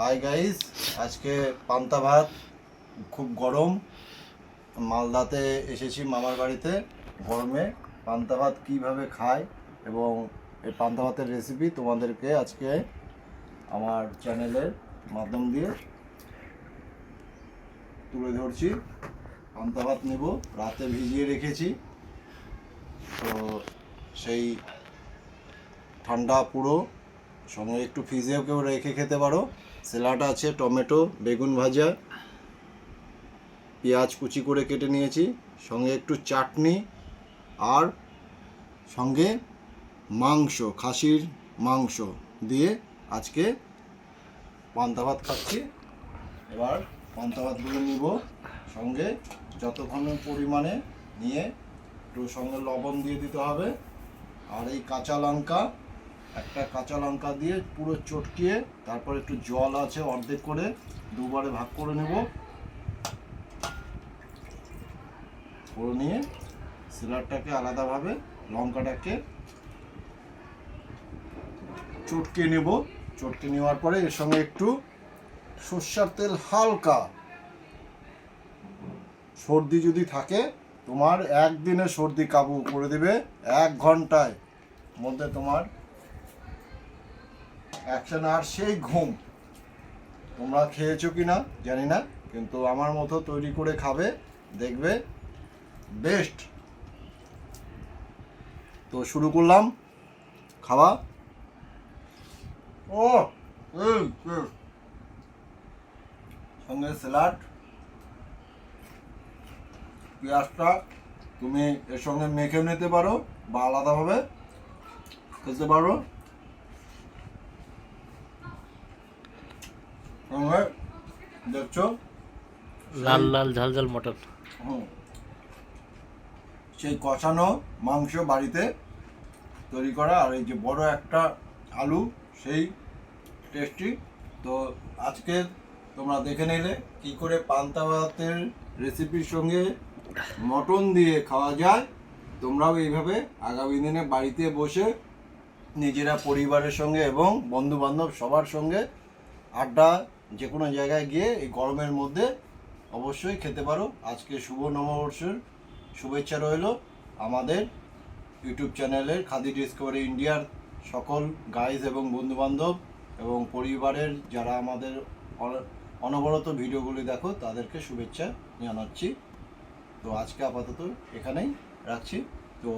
Hi guys আজকে পান্তা ভাত, খুব গরম। মালদাতে এসেছি মামার বাড়িতে, গরমে। পান্তা ভাত কীভাবে খায় এবং এই পান্তা ভাতের রেসিপি তোমাদেরকে আজকে আমার চ্যানেলের মাধ্যম দিয়ে তুলে ধরছি। পান্তা ভাত নেব, রাতে ভিজিয়ে রেখেছি। তো সেই ঠান্ডা পুরো সঙ্গে একটু ফ্রিজেও কেউ রেখে খেতে পারো। স্যালাড আছে, টমেটো, বেগুন ভাজা, পেঁয়াজ কুচি করে কেটে নিয়েছি, সঙ্গে একটু চাটনি আর সঙ্গে মাংস, খাসির মাংস দিয়ে আজকে পান্তা ভাত খাচ্ছি। এবার পান্তা ভাতগুলো নিব, সঙ্গে যতক্ষণ পরিমাণে নিয়ে একটু সঙ্গে লবণ দিয়ে দিতে হবে। আর এই কাঁচা লঙ্কা একটা কাঁচা লঙ্কা দিয়ে পুরো চটকিয়ে তারপর একটু জল আছে অর্ধেক করে দুবারে ভাগ করে নেব। করে নিয়ে সিলারটাকে আলাদাভাবে লঙ্কাটাকে চটকে নেব। চটকে নেওয়ার পরে এর সঙ্গে একটু সর্ষার তেল হালকা সর্দি যদি থাকে, তোমার একদিনে সর্দি কাবু করে দেবে এক ঘন্টায়। মধ্যে তোমার অ্যাকশন আর সেই ঘুম। তোমরা খেয়েছো কি না জানি না, কিন্তু আমার মতো তৈরি করে খাবে, দেখবে। বেস্ট। তো শুরু করলাম। খাওয়া। ও। সঙ্গে স্যালাড। পেঁয়াজটা তুমি এর সঙ্গে মেখে নিতে পারো, বা আলাদাভাবে খেতে পারো। সঙ্গে দেখছ লাল লাল ঝাল ঝাল হুম। সেই কষানো মাংস বাড়িতে তৈরি করা আর এই যে বড় একটা আলু সেই টেস্টি তো আজকে তোমরা দেখে নিলে কি করে পান্তা ভাতের রেসিপির সঙ্গে মটন দিয়ে খাওয়া যায়। তোমরাও এইভাবে আগামী দিনে বাড়িতে বসে নিজেরা পরিবারের সঙ্গে এবং বন্ধু বান্ধব সবার সঙ্গে আড্ডা যে কোনো জায়গায় গিয়ে এই গরমের মধ্যে অবশ্যই খেতে পারো। আজকে শুভ নববর্ষের শুভেচ্ছা রইল আমাদের ইউটিউব চ্যানেলের খাদি ডিসকভারি ইন্ডিয়ার সকল গাইজ এবং বন্ধুবান্ধব এবং পরিবারের যারা আমাদের অনবরত ভিডিওগুলি দেখো, তাদেরকে শুভেচ্ছা জানাচ্ছি। তো আজকে আপাতত এখানেই রাখছি। তো